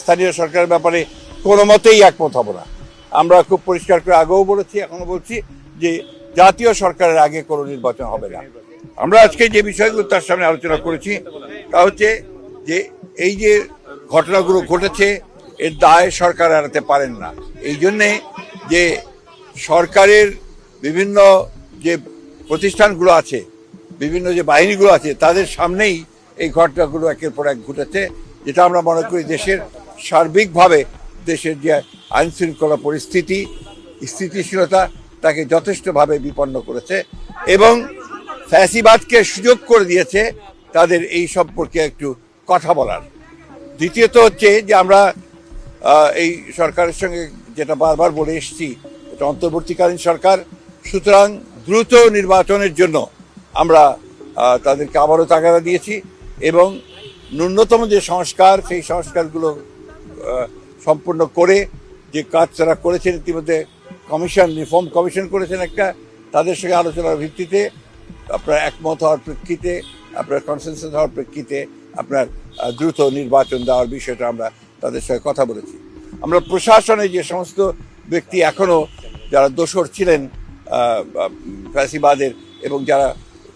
স্থানীয় সরকারের ব্যাপারে কোনো মতেই একমত হব না। আমরা খুব পরিষ্কার করে আগেও বলেছি, এখনও বলছি যে জাতীয় সরকারের আগে কোনো নির্বাচন হবে না। আমরা আজকে যে বিষয়গুলো তার সামনে আলোচনা করেছি, তা হচ্ছে যে এই যে ঘটনাগুলো ঘটেছে, এর দায় সরকার এড়াতে পারেন না। এই জন্যে যে সরকারের বিভিন্ন যে প্রতিষ্ঠানগুলো আছে, বিভিন্ন যে বাহিনীগুলো আছে, তাদের সামনেই এই ঘটনাগুলো একের পর এক ঘটেছে, যেটা আমরা মনে করি দেশের সার্বিকভাবে দেশের যে আইন শৃঙ্খলা পরিস্থিতি, স্থিতিশীলতা, তাকে যথেষ্টভাবে বিপন্ন করেছে এবং ফ্যাসিবাদকে সুযোগ করে দিয়েছে তাদের এই সম্পর্কে একটু কথা বলার। দ্বিতীয়ত হচ্ছে যে আমরা এই সরকারের সঙ্গে যেটা বারবার বলে এসেছি, এটা অন্তর্বর্তীকালীন সরকার, সুতরাং দ্রুত নির্বাচনের জন্য আমরা তাদেরকে আবারও তাগাদা দিয়েছি এবং ন্যূনতম যে সংস্কার, সেই সংস্কারগুলো সম্পূর্ণ করে যে কাজ তারা করেছেন, ইতিমধ্যে কমিশন রিফর্ম কমিশন করেছেন একটা, তাদের সঙ্গে আলোচনার ভিত্তিতে আপনার একমত হওয়ার প্রেক্ষিতে, আপনার কনসেন্সাস হওয়ার প্রেক্ষিতে আপনার দ্রুত নির্বাচন দেওয়ার বিষয়টা আমরা তাদের সঙ্গে কথা বলেছি। আমরা প্রশাসনে যে সমস্ত ব্যক্তি এখনও যারা দোষর ছিলেন ফ্যাসিবাদের এবং যারা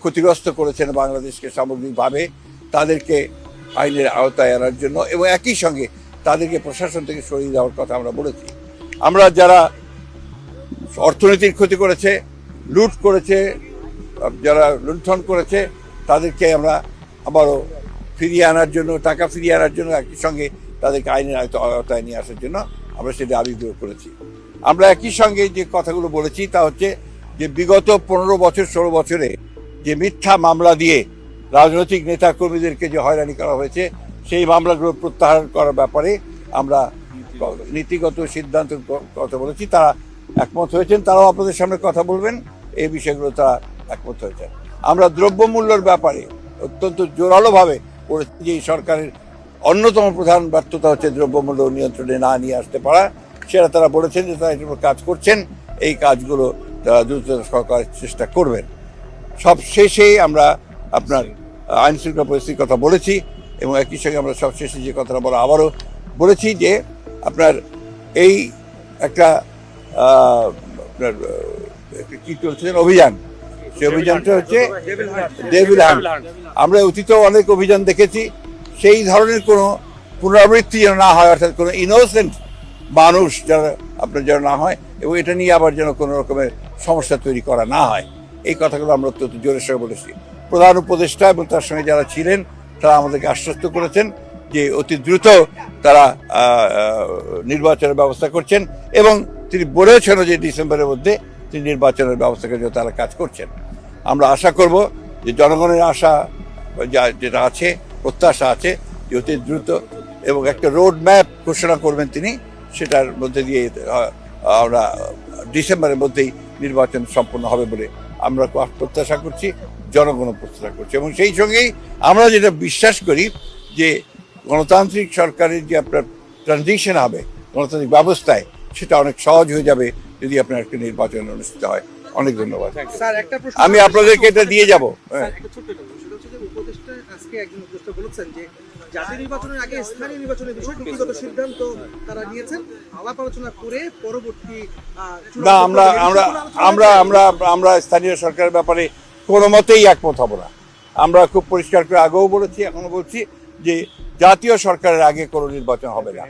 ক্ষতিগ্রস্ত করেছেন বাংলাদেশকে সামগ্রিকভাবে, তাদেরকে আইনের আওতায় আনার জন্য এবং একই সঙ্গে তাদেরকে প্রশাসন থেকে সরিয়ে দেওয়ার কথা আমরা বলেছি। আমরা যারা অর্থনীতির ক্ষতি করেছে, লুট করেছে, যারা লুণ্ঠন করেছে, তাদেরকে আমরা আবারও ফিরিয়ে আনার জন্য, টাকা ফিরিয়ে আনার জন্য একই সঙ্গে তাদেরকে আইনের আওতায় নিয়ে আসার জন্য আমরা সেটা আবির্ভাব করেছি। আমরা একই সঙ্গে যে কথাগুলো বলেছি তা হচ্ছে যে বিগত পনেরো বছর, ষোলো বছরে যে মিথ্যা মামলা দিয়ে রাজনৈতিক নেতা কর্মীদেরকে যে হয়রানি করা হয়েছে সেই মামলাগুলো প্রত্যাহার করার ব্যাপারে আমরা নীতিগত সিদ্ধান্ত কথা বলেছি, তারা একমত হয়েছেন, তারাও আপনাদের সামনে কথা বলবেন, এই বিষয়গুলো তারা একমত হয়েছেন। আমরা দ্রব্যমূল্যের ব্যাপারে অত্যন্ত জোরালোভাবে করেছি যে সরকারের অন্যতম প্রধান ব্যর্থতা হচ্ছে দ্রব্যমূল্য নিয়ন্ত্রণে না নিয়ে আসতে পারা। সেটা তারা বলেছেন যে তারা এটার কাজ করছেন, এই কাজগুলো তারা দ্রুত সরকারের চেষ্টা করবেন। সব শেষে আমরা আপনার আইন শৃঙ্খলা পরিস্থিতির কথা বলেছি এবং একই সঙ্গে আমরা সব শেষে যে কথাটা বলা আবারও বলেছি যে আপনার এই একটা আপনার কি চলছে অভিযান? সেই অভিযানটা হচ্ছে ডেভিল হান্ট আমরা অতীতেও অনেক অভিযান দেখেছি। সেই ধরনের কোনো পুনরাবৃত্তি যেন না হয় অর্থাৎ কোনো ইনোসেন্ট মানুষ যারা আপনার যেন না হয় এবং এটা নিয়ে আবার যেন কোনো রকমের সমস্যা তৈরি করা না হয়। এই কথাগুলো আমরা অত্যন্ত জোরের সঙ্গে বলেছি। প্রধান উপদেষ্টা এবং তার সঙ্গে যারা ছিলেন তারা আমাদেরকে আশ্বস্ত করেছেন যে অতি দ্রুত তারা নির্বাচনের ব্যবস্থা করছেন এবং তিনি বলেছেনও যে ডিসেম্বরের মধ্যে তিনি নির্বাচনের ব্যবস্থা করে তারা কাজ করছেন। আমরা আশা করব যে জনগণের আশা যা, যেটা আছে, প্রত্যাশা আছে, যে অতি দ্রুত এবং একটা রোড ম্যাপ ঘোষণা করবেন তিনি, সেটার মধ্যে দিয়ে আমরা ডিসেম্বরের মধ্যেই নির্বাচন সম্পন্ন হবে বলে আমরা প্রত্যাশা করছি জনগণ প্রত্যাশা করছে। এবং সেই সঙ্গেই আমরা যেটা বিশ্বাস করি যে গণতান্ত্রিক সরকারের যে আপনার ট্রানজিশন হবে, গণতান্ত্রিক ব্যবস্থায় সেটা অনেক সহজ হয়ে যাবে যদি আপনার একটা নির্বাচন অনুষ্ঠিত হয়। অনেক ধন্যবাদ। স্যার একটা প্রশ্ন আমি আপনাদেরকে এটা দিয়ে যাব। হ্যাঁ। স্যার, একটা ছোট্ট একটা প্রশ্ন। সেটা হচ্ছে যে উপদেষ্টা আজকে একজন উপদেষ্টা বলেছেন যে জাতীয় নির্বাচনের আগে স্থানীয় নির্বাচনের বিষয়ে নীতিগত সিদ্ধান্ত তারা নিয়েছেন। আলাপ আলোচনা করে পরবর্তী না আমরা আমরা আমরা আমরা আমরা স্থানীয় সরকারের ব্যাপারে কোনো মতেই একমত হব না। আমরা খুব পরিষ্কার করে আগেও বলেছি এখনও বলছি যে জাতীয় সরকারের আগে কোনো নির্বাচন হবে না।